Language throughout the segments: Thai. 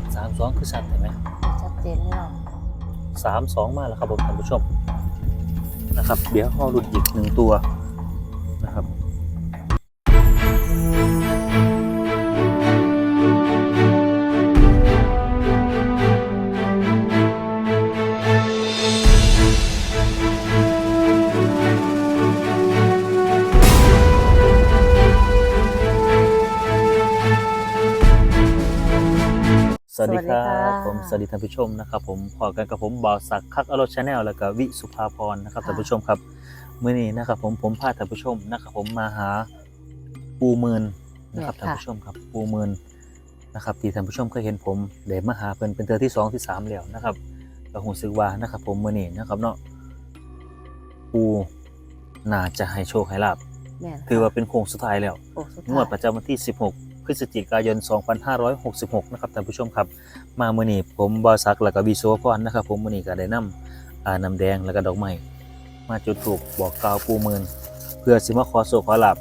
ดสามสองคือชัดเห็นไหมชัดเจนเลยเนาะสามสองมาแล้วครับผมท่านผู้ชมนะครับ เดี๋ยวเขาหลุดอีกหนึ่งตัว สวัสดีท่านผู้ชมนะครับ ผมพอกันกับผมบอสักคักอโรชาแนลแล้วก็วิสุภาพรนะครับท่านผู้ชมครับมื้อนี้นะครับ ผมผมพาท่านผู้ชมนะครับ ผมมาหาปูเมินนะครับท่านผู้ชมครับ ปูเมินนะครับที่ท่านผู้ชมเคยเห็นผมเดี๋ยวมาหาเพิ่นเป็นเทือที่สองที่สามแล้วนะครับก็หูสึกว่านะครับ ผมมื้อนี้นะครับเนาะปูน่าจะให้โชคให้ลาบแม่นถือว่าเป็นโค้งสุดท้ายแล้วโอ้สุดงท้ายวดประจำวันที่ 16 พฤศจิกายน 2566 นะครับท่านผู้ชมครับ มามื้อนี้ผมบอสักแล้วก็วีโซพรนะครับ ผมมื้อนี้ก็ได้นำอ่าน้ำแดงแล้วก็ดอกไม้มาจุดธูปบอกกล่าวปูเมินเพื่อสิมาขอโชคขอลาบ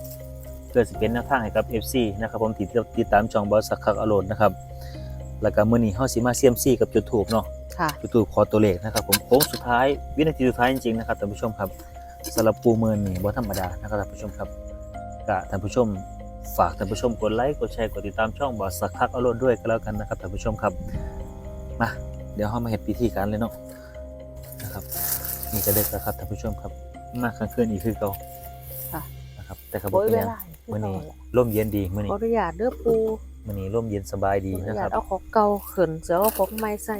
เพื่อสิเป็นแนวทางให้กับ FC นะครับผมที่ติดตามช่องบอสักคักอโลดนะครับแล้วก็มื้อนี้เฮาสิมาเซียมซี่กับจุดธูปเนาะค่ะจุดธูปขอตัวเลขนะครับ ผมโค้งสุดท้ายวินาทีสุดท้ายจริงๆนะครับท่านผู้ชมครับสำหรับปูเมินนี่บ่ธรรมดานะครับท่านผู้ชมครับก็ท่านผู้ชม ฝากท่านผู้ชมกดไลค์ กดแชร์ กดติดตามช่องบอสสักคักอารมณ์ด้วยก็แล้วกันนะครับท่านผู้ชมครับ มา เดี๋ยวเรามาเห็นพิธีการเลยเนาะ นะครับ นี่จะเด็กแล้วครับท่านผู้ชมครับมากลางคืนอีกคือเก่าค่ะ นะครับ แต่ครับโอ้ยเป็นเวยังลามื่อนี้ร่มเย็นดีมื่อขนี้ออนุญาตเด้อปูมื่อนี้ร่มเย็นสบายดีขออนุนะคญารัตบ เอาของเก่าขึ้นเสือเอาของใหม่ใส่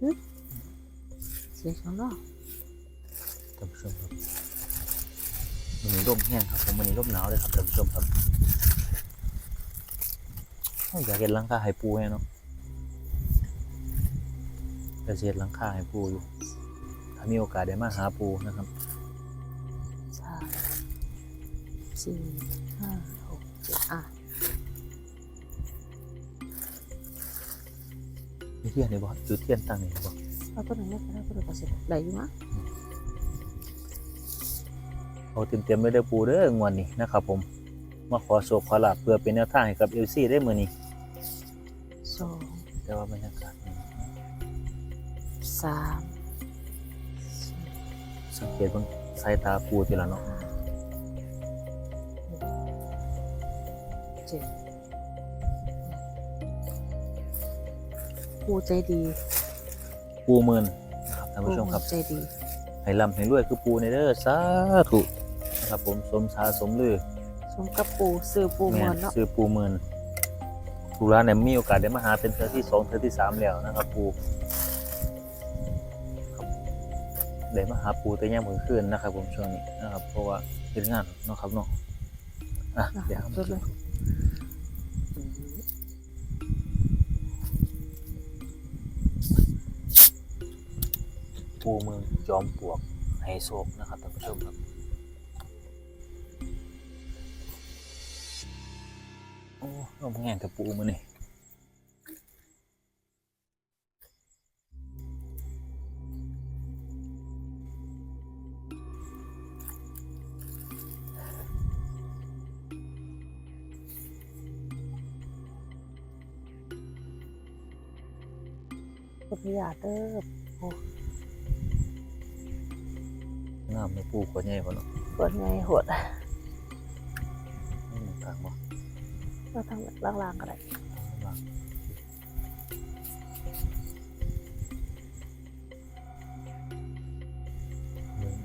หึเสียงข้างนอกท่านผู้ชมครับ มื่อนี้ร่มแห้งครับผมมื่อนี้ร่มหนาวเลยครับท่านผู้ชมครับโอ้ยอยากเห็นหลังคาให้ปูให้เนาะจะเสียหลังคาให้ปูอยู่ ถ้ามีโอกาสได้มาหาปูนะครับสามสี่ห้าหกเจ็ดอะมีเทียนนี่บ่จุดเทียนตั้งนี่บ่เอาตัวไหนไม่ได้ตัวไหนก็เสร็จได้อยู่มั้ง เอาเต็มๆไม่ได้อปูเด้องวดนี้นะครับผม มาขอโชคขอลาบเพื่อเป็นแนวทางให้กับเอลซีได้มื้อนี้สองแต่ว่าบรรยากาศนี่สามสี่สังเกตเบิ่งสายตาปูทีละเนาะห้าหกเจ็ดปูใจดี ปูหมื่นนะครับท่านผู้ชมครับ ใจดี ให้ร่ำให้รวยคือปูในเด้อสาธุนะ ครับ ผมสมชาสมลือสมกับปูซื้อปูมแม่อนนเนาะซื้อปูหมื่นทุกร้านเนี่ยมีโอกาสได้มาหาเป็นเทือที่สองเทือที่สามแล้วนะครับ ปูครับได้มาหาปูแต่ย่ามมือคืนนะครับ ผมช่วงนี้นะครับ เพราะว่าเป็นงานเนาะครับเนาะอะเดี๋ยวจุดเลยปูเมืองจอมปลวกไฮโซกนะครับท่านผู้ชมครับ โอ้ลมแห้งแต่ปูมือนี่ขออนุญาตเด้องามในปูขวดใหญ่กว่าเนาะปวดไงหด เราทำล่างๆก็ได้ล่างเบิ่ง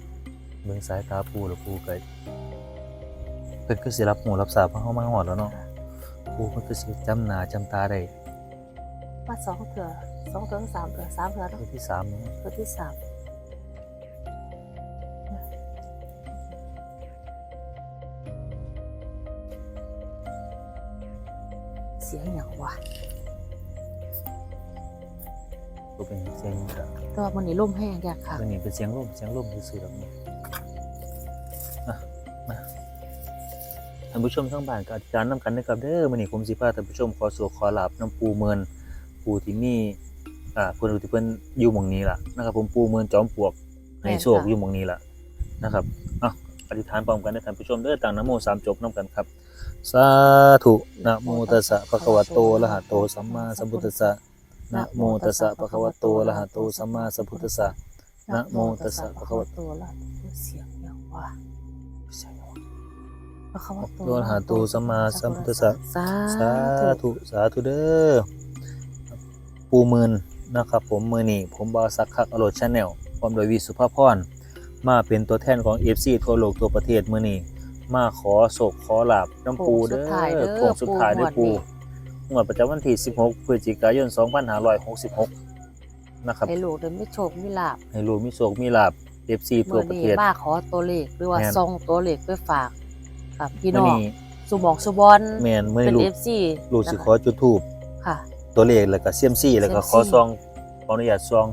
เบิ่งสายตาปูหรือปูไก่เพิ่นคือสิรับหูรับสาบเพราะเฮามาฮอดแล้วเนาะปูเพิ่นคือสิจำหน้าจำตาได้มาสองเถื่อสองเถื่อสามเถื่อสามเถื่อเทืเนาะอที่สามเนาะเถื่อที่สาม นนี่ลมแห้งยากค่ะตัวนี้เป็นเสียงลมเสียงลมซื่อๆแบบนี้อะมาท่านผู้ชมทั้งบ้านก็อธิษฐานนำกันนะครับเด้อมื้อนี้ผมสิพาท่านผู้ชมขอสู่ขอลาบน้ำปูเมินปูที่มีอ่าเพิ่นที่เพิ่นอยู่หม่องนี้ล่ะนะครับ ผมปูเมินจอมปลวกให้โชคอยู่หม่องนี้ล่ะนะครับอะอธิษฐานพร้อมกันนะท่านผู้ชมเด้อตั้งนะโมสามจบนํกันครับสาธุนะโมตัสสะภะคะวะโตอะระหะโตสัมมาสัมพุทธัสสะ นะโมตัสสะภะคะวะโตอะระหะโตสัมมาสัมพุทธัสสะนะโมตัสสะภะคะวะโตอะระหะโตเสียงอย่างว่าเสียงอย่างว่าพระคะวะโตโตอะระหะโตสัมมาสัมพุทธัสสะสาสาธุสาธุเด้อปูหมื่นนะครับผมมือนี่ผมบาวสักคักอโรชาแนลพร้อมโดยวิสุภาพรมาเป็นตัวแทนของ FC ทั่วโลกทั่วประเทศมือนี่มาขอโศกขอลาบน้ำปูเด้อโค้งสุดท้ายเด้อปู งวดประจำวันที่ 16 พฤศจิกายน 2566 นะครับ ให้ลูกได้ไม่โชคไม่ลาบให้รู้มีโศกมีลาบ FC ทั่วเมื่อประนี้เทศมาขอตัวเลขหรือว่าแม่นส่งตัวเลขไปฝากกับพี่มื้น้อองนี้สุบอกสุบอลแม่นมื้อเป็นี้นลูก FC ลูกสิขอจุดธูปค่ะตัวเลขแล้วก็เซียมซี่แล้วก็ขอเซียมซี่ซองขออนุญาตซอง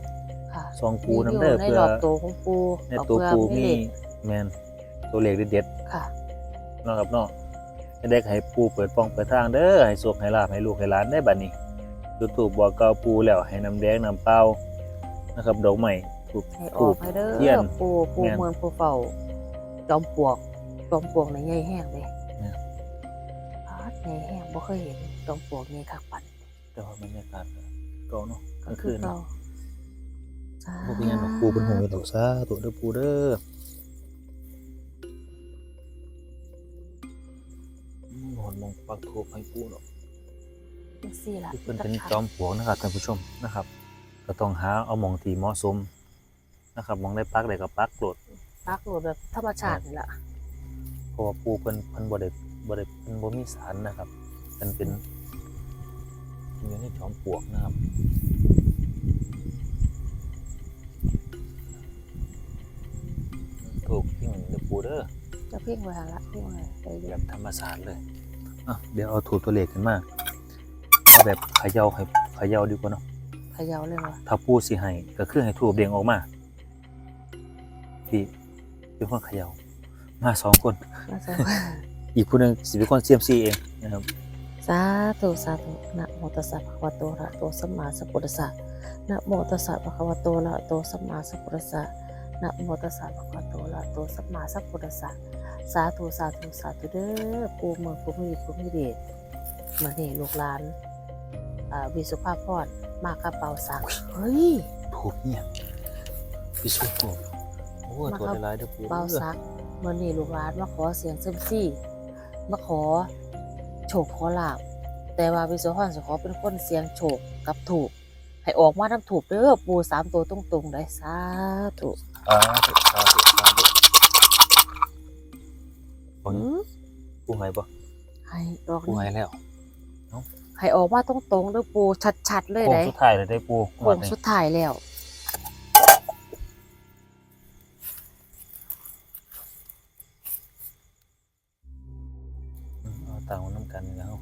ค่ะซองปูน้ำเด้อในเพื่อรอบตัวของปูในตัวปูเพื่อมีเลขแมนตัวเลขเด็ดค่ะๆเนาะครับเนาะให้ ได้ให้ปูเปิดป้องเปิดทางเด้อให้สุขให้ลาภให้ลูกให้หลานได้บัดนี้จุดถูกบอกเกล่าวปูแล้วให้น้ำแดงน้ำเปล่านะครับดอกไม้ถูกให้อถูอกกให้เด้เทียอนปูปูแม่นเมืองปูเฝ้าจอมปลวกจอมปลวกในใหญ่แห้งเลยแม่นพาดใหญ่แห้งบ่เคยเห็นจอมปลวกใหญ่คักปันแต่ว่าบรรยากาศก็เนาะกลางคืคือนเราเนาะพวกนี้เนาะปูเป็นหูดอกซาตัวเด้อปูเด้อ มหอนมองปักถูกให้ปูเนาะจังซี่ล่ะที่เพิ่นเป็นจอมปลวกนะครับท่านผู้ชมนะครับ ก็ต้องหาเอาหมองที่เหมาะสมนะครับหมองได้ปักได้ก็ปักโกรดปักโหลดแบบธรรมชาตินี่ล่ะเพราะว่าปูเพิ่นเพิ่นบ่ได้บ่ได้เพิ่นบ่มีสารนะครับมันเป็นอยู่ในจอมปลวกนะครับถูกทิ้งเด้อปูเด้อจะเพ่งไว้หั่นละเพ่งไว้ไปแบเยบอะธรรมศาสตร์เลย อะเดี๋ยวเอาถูกตัวเลขขึ้นมาเอาแบบเขย่าให้เขย่าดีกว่าเนาะเขย่าเลยว่ะถ้าปูสิให้ก็คือให้ถูกเด้งออกมาพี่เป็นคนเขย่ามาสองคน มาซะอีกผู้หนึงสิเป็นคนเซียมซีเองนะครับสาธุสาธุนะโมตัสสะภะคะวะโตอะระหะโตสัมมาสัมพุทธัสสะนะโมตัสสะภะคะวะโตอะระหะโตสัมมาสัมพุทธัสสะนะโมตัสสะภะคะวะโตอะ ระหะโตสัมมาสัมพุทธัสสะสาธุสาธุสาธุเด้อปู่เมืองปู่มีปู่มีเดชมานี่ลูกหลานอ่าวิสุภาพรมากระเป๋าสักเฮ้ยถูกเนี่ยพิสูจน์ถูกโอ้ยมาตัวครับลายๆเด้อปูเป๋าเด้อสักมานี่ลูกหลานมาขอเสียงเซยมซี่มาขอโชคขอลาบแต่ว่าวิสุภาพรจะขอเป็นคนเสียงโชคกับถูกให้ออกมาทำถูกเด้อปูสามตัวตรงๆได้สาธุอ่าถูกสาธุสาธุ บออืลมปูไงปะให้ดอกปูไงนี้แล้วให้ออกมาตรงๆเด้อปูชัดๆเลยโค้งได้สุดท้ายเลยได้ปูโค้งสุดท้ายแล้วอืมเอาต่างมันน้ำกันนี่แล้ว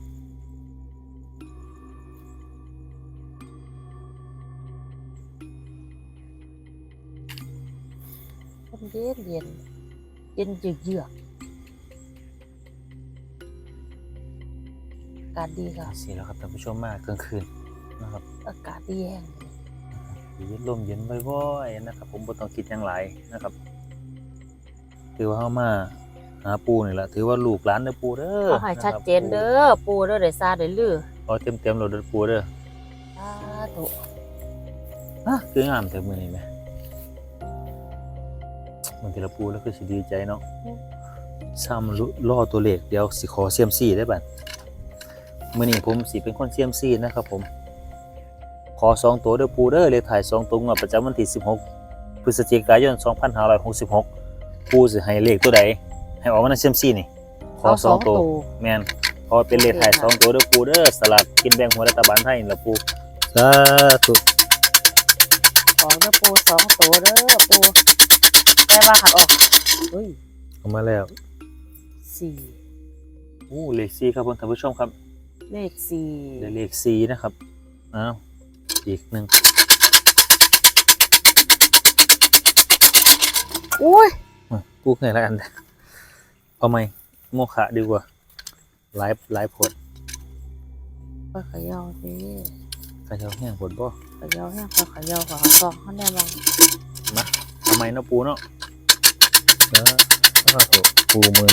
มันเย็นเย็นเย็นเยือกากาศดีค่ะสีแล้วครับท่านผู้ชมมากกลางคืนนะครับ อากาศดีแห้งเย็นลมเย็นบ่อยๆนะครับ ผมบ่ต้องคิดอย่างไรนะครับ ถือว่าเข้ามาหาปูนี่แหละถือว่าลูกหลานเด้อปูเด้อเอาให้ชัดเจนเด้อปูเด้อได้ซาได้ลือเอาเต็มเต็มๆเราเด้อปูเด้อสาธุฮะคืองามแต่มือนี่ไหมมันทีละปูแล้วคือสิดีใจเนาะซ้ำลุล่อตัวเลขเดี๋ยวสิขอเซียมซีได้บัด มื่อนี้ผมสิเป็นคนเซียมซีนะครับผม ขอสองตัวเด้อปูเด้อเลขถ่ายสองตัวงวดประจำวันที่16 พฤศจิกายน 2566 ปูสิให้เลขตัวใด ให้ออกมาในเซียมซีนี่ ขอสองตัวแมนพอเป็นเลขถ่ายสองตัวเด้อปูเด้อสลับกินแบ่งหัวรัฐบาลไทยนี่ละปูสาธุขอเด้อปูสองตัวเด้อปูแต่ว่าหัดออกเฮ้ยออกมาแล้วสี่อู้เลขสี่ครับท่านผู้ชมครับ เลขสี่ได้เลขสี่นะครับอ้าวอีกหนึ่งอุ้ยอะปูไงละกันเอาไหมโมฆะดีกว่าไลฟ์ไลฟ์ผลก็เขย่าดิกระเช้าแห้งผลบ่เขย่าแห้งก็เขย่าก็สองเขาแน่บังมาทำไมเนาะปูเนาะแล้วก็ปูมือ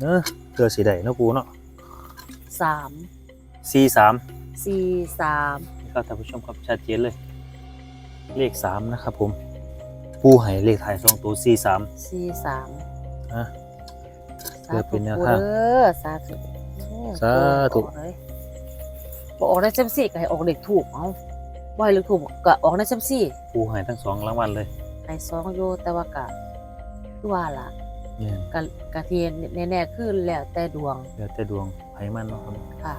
เนอะเพื่อสีใดเนาะปูเนาะสามสี่สามสี่สามนี่ครับท่านผู้ชมครับชัดเจนเลย เลขสามนะครับผม ปูให้เลขถ่ายสองตัวสี่สามสี่สามอะเพื่อเป็นแนวปูทางเด้อสาธุสาธุออกเลยบออกได้เซมซี่ก็ให้ออกเด็กถูกเอาบ่ให้เล็กถูกก็ออกได้เซมซี่ปูให้ทั้งสองรางวัลเลยให้สองอยู่แต่ว่ากะคือว่าล่ะ เนี่ยกะกะเทียนแน่ๆคือแล้วแต่ดวงเดี๋ยวแต่ดวงไผมันเนาะครับค่ะ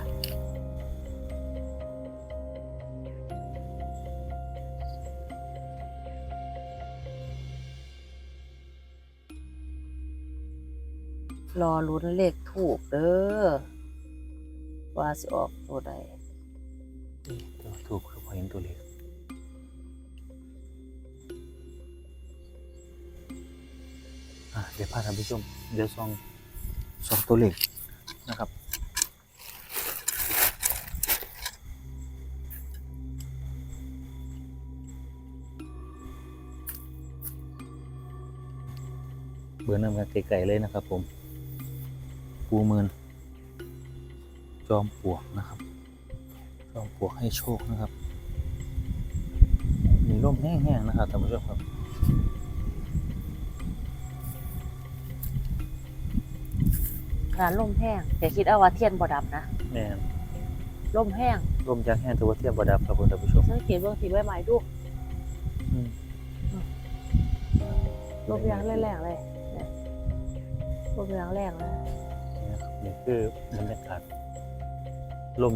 รอลุ้นเลขถูกเด้อว่าสิออกตัวใดเดี๋ยวถูกครับพอเห็นตัวเลข ดี๋ยวพาท่านผู้ชมเดี๋ยวส่องส่องตัวเลขนะครับเบอร์นำกันไกลๆเลยนะครับ ผมปูเมินจอมปลวกนะครับ จอมปลวกให้โชคนะครับ มีร่มแห้งๆนะครับท่านผู้ชมครับ นาดลมแห้งอย่าคิดเอาว่าเทียนบ่ดับนะแม่นลมแห้งร่มยางแห้งแต่ว่าเทียบบดับครับผมท่านผู้ชมสังเกตเบื้องทีใบไม้ดูอืมลมยางแรงๆเลยเนี่ยลมยางแรงเลยนะครับนี่คือบรรยากาศลม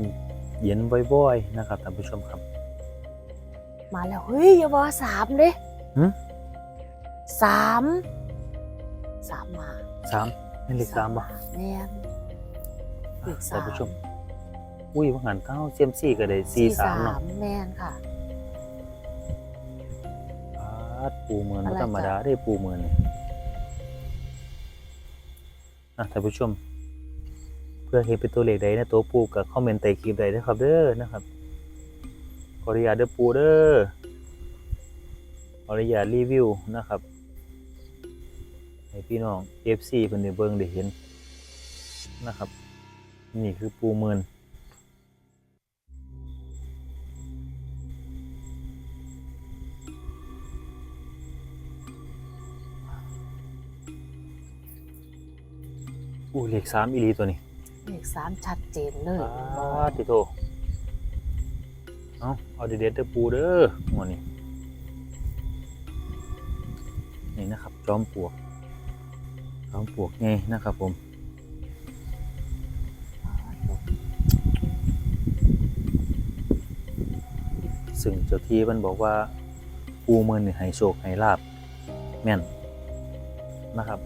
เย็นบ่อยๆนะครับท่านผู้ชมครับ มาแล้วเฮ้ยอย่าบอกสามเด้หึ สามสามมา สาม นี่เลขสามป่ะแม่นเลขสามท่านผู้ชม อุ้ยว่าหันเข้าเซียมซี่ก็ได้สี่สามเนาะแม่นค่ะปาดปูเมือนอะไรธรรมดาได้ปูเมือนนี่อะท่านผู้ชม เพื่อเห็นเป็นตัวเลขใดนะตัวปูกับคอมเมนต์ใต้คลิปใดนะครับ เด้อนะครับขออนุญาตเด้อปูเด้อขออนุญาตรีวิวนะครับ ให้พี่น้อง FC เพิ่นได้เบิ่งได้เห็นนะครับ นี่คือปูเมือนอู้เลขสามอีหลีตัวนี้เลขสามชัดเจนเลยปาดติโตเอาเอาเด็ดๆเด้อปูเด้อหมอนี่นี่นะครับ จอมปลวก จอมปวกไงนะครับผมซึ่งเจ้าที่มันบอกว่าปูเมือนนี่ให้โชคให้ลาบแม่นนะครับ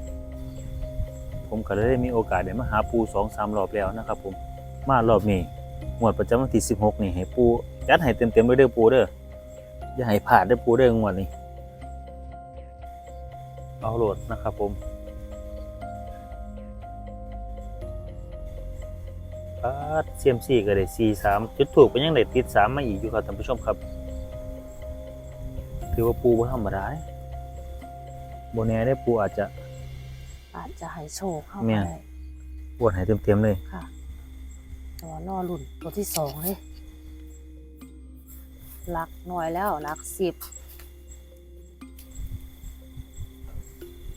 ผมก็เลยได้มีโอกาสได้มาหาปูสองสามรอบแล้วนะครับ ผมมารอบนี้งวดประจำวันที่สิบหกนี่ให้ปูจัดให้เต็มเต็มๆเลยเด้อปูเด้ออย่าให้พลาดเด้อปูเด้องวดนี้เอาโหลดนะครับผม ปาดเซียมซีก็ได้สี่สามจุดถูกก็ยังได้ติดสามมาอีกอยู่ครับท่านผู้ชมครับ ถือว่าปูบ่ธรรมดาเด้โบแน่ได้ปูอาจจะ อาจจะให้โชคเข้าแม่ไปนปวดให้เต็มเต็มๆเลย ค่ะแต่ว่ารอลุ่นตัวที่สองเลยหลักหน่อยแล้วหลักสิบ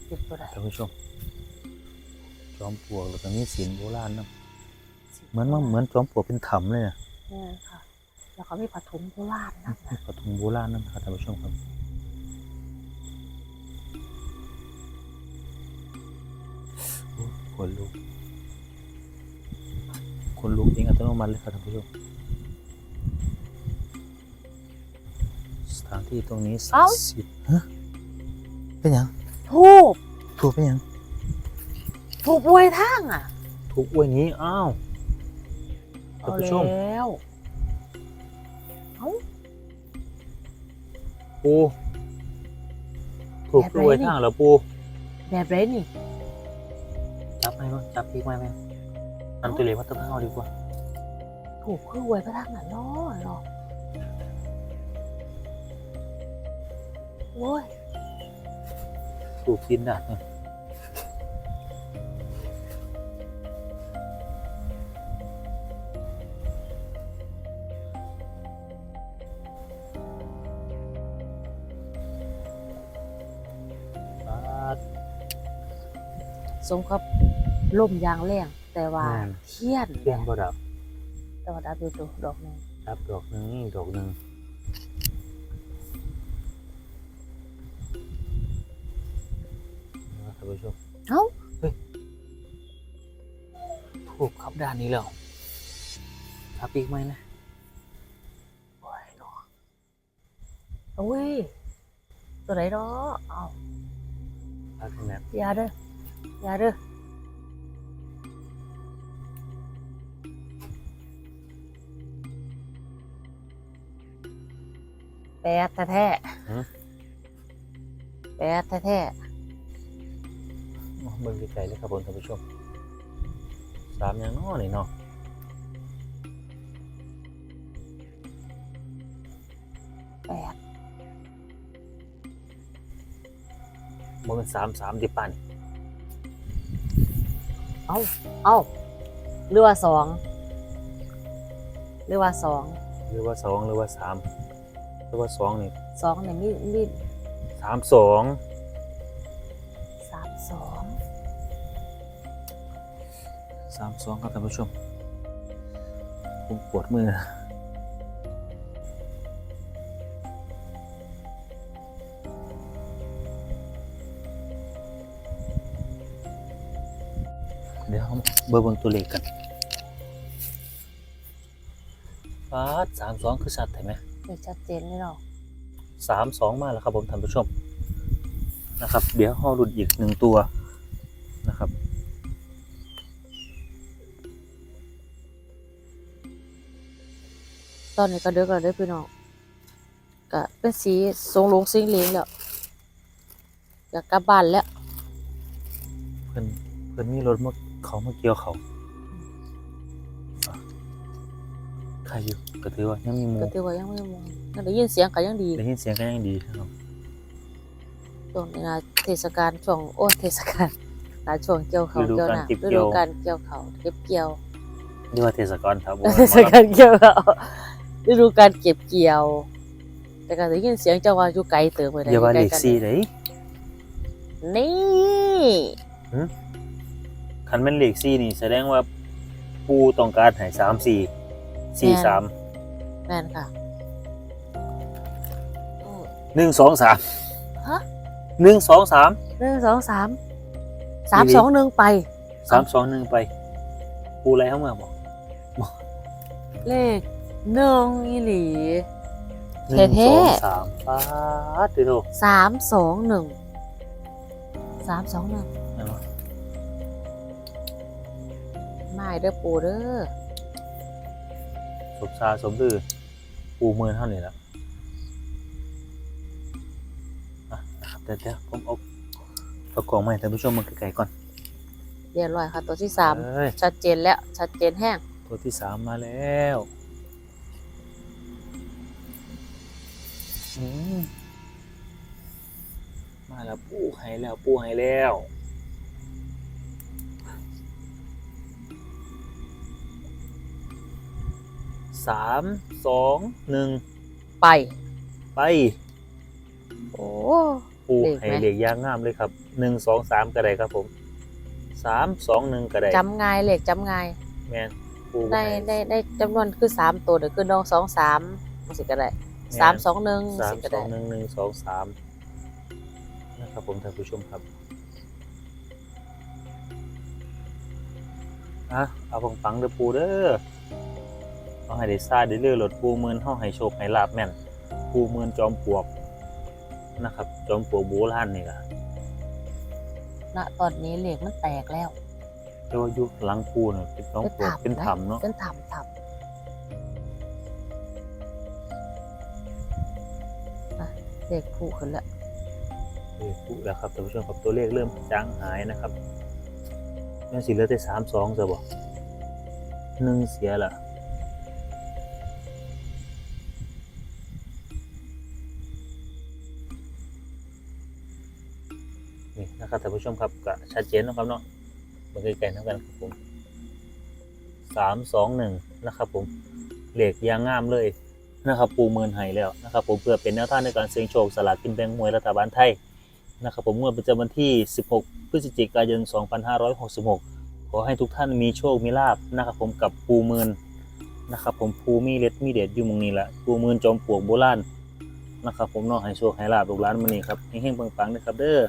สิบตัวใดท่านผู้ชมจอมปลวกแล้วก็มีศิลป์โบราณนะ เหมือนว่าเหมือนจอมปลวกเป็นถ้ำเลยนะแม่นค่ะ แล้วก็มีผัถุงโบราณนะมีประตูโบราณนะครับท่านผู้ชมครับโอ้ขนลุกขนลุกเองอัตโนมัติเลยครับท่านผู้ชมสถานที่ตรงนี้ศักดิ์สิทธิ์ฮะเป็นหยังทูบถูกเป็นหยังทูบอวยทางอะ ถูกอวยนี้อ้าวท่าน เอาผู้ชมแล้วเอ้าปูถูกอวยทางแล้วปูแบบไรนี่ จับไหมวะจับปีกไหมไหมอันตัวเล็กว่าต้องเอาดีกว่าถูกคืออวยพระทางน่ะเนาะเนาะโอ้ยถูกกินได้เนี่ย สมกับลมยางแรงแต่ว่าแม่น เทียนเทียนบ่ดับแต่ว่าดับอยู่ตัวดอกหนึงดับดอกหนึงนี่ดอกหนึงนะครับท่านผู้ชมเอ้าถูกครับด้านนี้แล้วทับอีกไหมนะโอ้ยเนาะโอ้ยตัวไหนเนาะเอ้าทับแม่นอย่าเด้อ อย่าเด้อแปดแท้ๆแปดแท้อ๋อเบิ่งไกลๆเลยครับผมท่านผู้ชมสามอย่างน้อนี่เนาะๆแปดบ่เป็นสามสามดิปัน เอ้าเอ้าหรือว่าสองหรือว่าสองหรือว่าสองหรือว่าสามหรือว่าสองนี่สองเนี่ยมีมีสามสองสามสองสามสองครับท่านผู้ชมผมปวดมือ เดี๋ยวเราเบอร์เบนตัวเลขกันฟาดสามสองคือสัตว์เห็นไหมนี่ชัดเจนเลยเนาะสามสองมาแล้วครับผมท่านผู้ชมนะครับ เดี๋ยวห้อรุ่นอีกหนึ่งตัวนะครับตอนนี้ก็เดือกแล้วเด้อพี่น้องก็เป็นสีทรงหลงสิงเหลงแล้วอยากกลับบ้านแล้วเพิ่นเพิ่นมีรถมา เขามาเกี่ยวเขาอะใครอยู่ก็ถือว่ายังมีหมูก็ถือว่ายังไม่มองยังได้ยินเสียงก็ยังดีได้ยินเสียงก็ยังดีครับช่วงนี้นะเทศกาลช่วงโอ้เทศกาลนะช่วงเกี่ยวเขาวเกี่ยวหน้าฤดูกาลเกี่ยวเขาวเก็บเกี่ยวเรียกว่าเทศกาลครับเทศกาลเกี่ยวเขาวฤดูกาลเก็บเกี่ยว แต่ก็ได้ยินเสียงเจ้าว่าอยู่ไกลเติบไปได้เรียกว่าใกเลล้ขกันสี่เลยนี่ คันแม่นเลขสี่นี่แสดงว่าปูต้องการให้สามสี่สี่สามแม่นค่ะโอ้หนึ่งสองสามฮะหนึ่งสองสามหนึ่งสองสามสามสองหนึ่งไปสามสองหนึ่งไป ปูอะไรเข้ามาบอกเลขหนึ่งอีหลีหนึ่งเท่สๆองสามป้าดเดี๋ยวดูสามสองหนึ่งสามสองหนึ่ง ไม่เด้อปูเด้อสมชาสมดือปูเมินเท่านี้ละอะนะครับเดี๋ยวเดี๋ยวผมเอาเอากล่องมาให้ท่านผู้ชมมันไกลๆก่อนเรียบร้อยค่ะ ตัวที่สามเอ้ยชัดเจนแล้วชัดเจนแห้งตัวที่สามมาแล้วอืมมาแล้วปูให้แล้วปูให้แล้ว สามสองหนึ่งไป ไปโอ้ปูเลขไหมให้เลขย่างงามเลยครับหนึ่งสองสามก็ได้ครับผมสามสองหนึ่งก็ได้จำง่ายเลขจำง่ายแมนปูได้ให้ได้ได้จำนวนคือสามตัวเดี๋ยวคือน้องสองสามมันสิก็ได้แม่นสามสองหนึ่งสามสิก็สอได้งหนึ่งหนึ่งสองสามนะครับผมท่านผู้ชมครับอะเอาปังปังๆเด้อปูเด้อ เอาให้ได้ซาได้เรื่อยๆหลดปูเมือนเฮาให้โชคให้ลาบแม่นปูเมือนจอมปลวกนะครับ จอมปลวกโบราณนี่ล่ะณตอนนี้เลขมันแตกแล้วแต่ว่ายุคหลังปูน่ะเป็นจอมปลวกเป็นถ้ำเนาะเป็นถ้ำถ้ำอะเลขผูกขึ้นแล้วเลขปูแล้วครับท่านผู้ชมครับตัวเลขเริ่มจางหายนะครับแม่นสิเหลือแต่สามสองจะบอกหนึ่งเสียละ นะครับท่านผู้ชมครับก็ชัดเจนนะครับเนาะมันใกล้ๆเท่ากันครับผมสามสองหนึ่งนะครับ ผมเหล็กยางงามเลยนะครับ ปูเมินไห้แล้วนะครับ ผมเพื่อเป็นแนวทางในการเสี่ยงโชคสลากกินแบ่งหวยรัฐบาลไทยนะครับ ผมงวดประจำวันที่ 16 พฤศจิกายน 2566 ขอให้ทุกท่านมีโชคมีลาบนะครับ ผมกับปูเมืนนะครับ ผมภูมีเล็ดมีเด็ดอยู่มองนี้แหละปูเมืนจอมปลวกโบราณนะครับ ผมนอกให้โชคให้ลาบลูกหลานมื้อนี้ครับเฮงๆปังๆนะครับเด้อ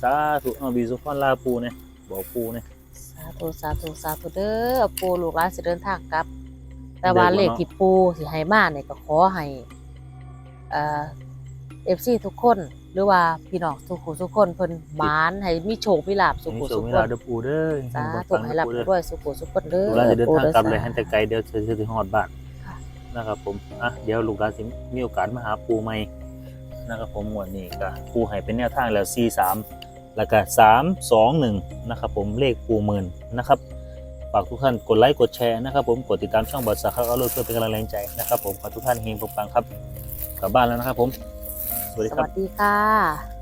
สาธุเอาบีสุพรลาปูเนี่ยบอกปูเนี่ยสาธุสาธุสาธุเด้อปูลูกหลานสิเดินทางกลับ แต่ว่าเด้อบ่เลขเนาะที่ปูสิให้มาเนี่ยก็ขอให้เอ่อ FC ทุกคนหรือว่าพี่น้องทุกผู้ทุกคนเพิ่นหมานให้มีโชคมีลาภสุขมีโชสุคขมีคลาบนเด้อปูเด้อสาเฮงๆธุปังๆให้เด้รัอบปูเด้อด้วยสุขสุขคนเด้อลูกหลานจะเดินทางกลับเลยปูให้ด้อแต่ไกลเดี๋ยวจะถึงฮอดบ้านค่ะนะครับผมอะเดี๋ยวลูกหลานสิมีโอกาสมาหาปูใหม่ นะครับผมงวดนี้ก็ปูให้เป็นแนวทางแล้ว 43 แล้วก็ 321 นะครับผมเลขปูหมื่นนะครับฝากทุกท่านกดไลค์กดแชร์นะครับผมกดติดตามช่องบอสสักข้าวเอาลูกเพื่อเป็นกำลังแรงใจนะครับผมขอทุกท่านเฮงปังๆครับกลับบ้านแล้วนะครับผมสวัสดีสครับ วัสดีค่ะ